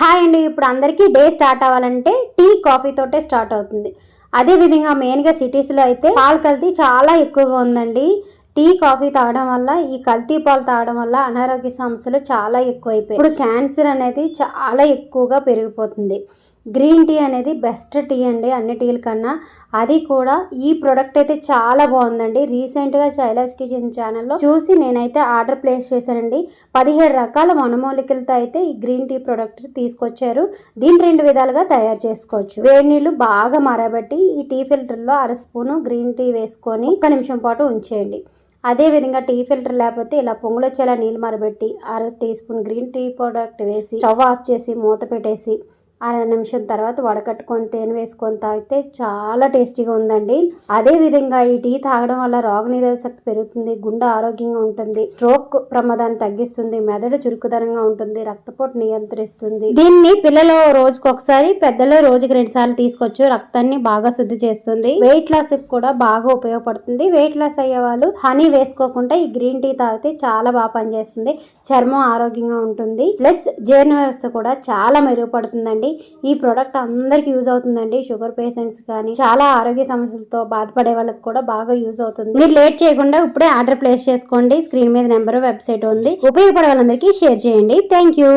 Hi అండి ఇప్పుడు అందరికీ డే స్టార్ట్ అవ్వాలంటే టీ కాఫీ తోటే స్టార్ట్ అవుతుంది. అదే విధంగా మెయిన్గా సిటీస్లో అయితే పాలు కల్తీ చాలా ఎక్కువగా ఉందండి. టీ కాఫీ తాగడం వల్ల ఈ కల్తీ పాలు తాగడం వల్ల అనారోగ్య సమస్యలు చాలా ఎక్కువైపోయాయి. ఇప్పుడు క్యాన్సర్ అనేది చాలా ఎక్కువగా పెరిగిపోతుంది. గ్రీన్ టీ అనేది బెస్ట్ టీ అండి అన్ని టీల కన్నా. అది కూడా ఈ ప్రోడక్ట్ అయితే చాలా బాగుందండి. రీసెంట్గా శైలాజ్ కిచెన్ ఛానల్లో చూసి నేనైతే ఆర్డర్ ప్లేస్ చేశానండి. పదిహేడు రకాల వనమూలికలతో అయితే ఈ గ్రీన్ టీ ప్రోడక్ట్ తీసుకొచ్చారు. దీన్ని రెండు విధాలుగా తయారు చేసుకోవచ్చు. వేడి నీళ్ళు బాగా మరబెట్టి ఈ టీ ఫిల్టర్లో అర స్పూను గ్రీన్ టీ వేసుకొని ఒక నిమిషం పాటు ఉంచేయండి. అదే విధంగా టీ ఫిల్టర్ లేకపోతే ఇలా పొంగులొచ్చేలా నీళ్ళు మరబెట్టి అర teaspoon green tea product వేసి స్టవ్ ఆఫ్ చేసి మూత పెట్టేసి అర నిమిషం తర్వాత వడకట్టుకొని తేనె వేసుకొని తాగితే చాలా టేస్టీగా ఉందండి. అదే విధంగా ఈ టీ తాగడం వల్ల రోగనిరోధక శక్తి పెరుగుతుంది గుండె ఆరోగ్యంగా ఉంటుంది స్ట్రోక్ ప్రమాదాన్ని తగ్గిస్తుంది మెదడు చురుకుదనంగా ఉంటుంది రక్తపోటు నియంత్రిస్తుంది. దీన్ని పిల్లలు రోజుకు ఒకసారి పెద్దలు రోజుకి రెండు సార్లు తీసుకొచ్చు. రక్తాన్ని బాగా శుద్ధి చేస్తుంది. వెయిట్ లాస్ కూడా బాగా ఉపయోగపడుతుంది. వెయిట్ లాస్ అయ్యే వాళ్ళు హనీ వేసుకోకుండా ఈ గ్రీన్ టీ తాగితే చాలా బాగా పనిచేస్తుంది. చర్మం ఆరోగ్యంగా ఉంటుంది. ప్లస్ జీర్ణ వ్యవస్థ కూడా చాలా మెరుగుపడుతుందండి. ఈ ప్రోడక్ట్ అందరికి యూజ్ అవుతుందండి. షుగర్ పేషెంట్స్ కానీ చాలా ఆరోగ్య సమస్యలతో బాధపడే వాళ్ళకి కూడా బాగా యూజ్ అవుతుంది. మీరు లేట్ చేయకుండా ఇప్పుడే ఆర్డర్ ప్లేస్ చేసుకోండి. స్క్రీన్ మీద నెంబర్ వెబ్సైట్ ఉంది. ఉపయోగపడే వాళ్ళందరికీ షేర్ చేయండి. Thank you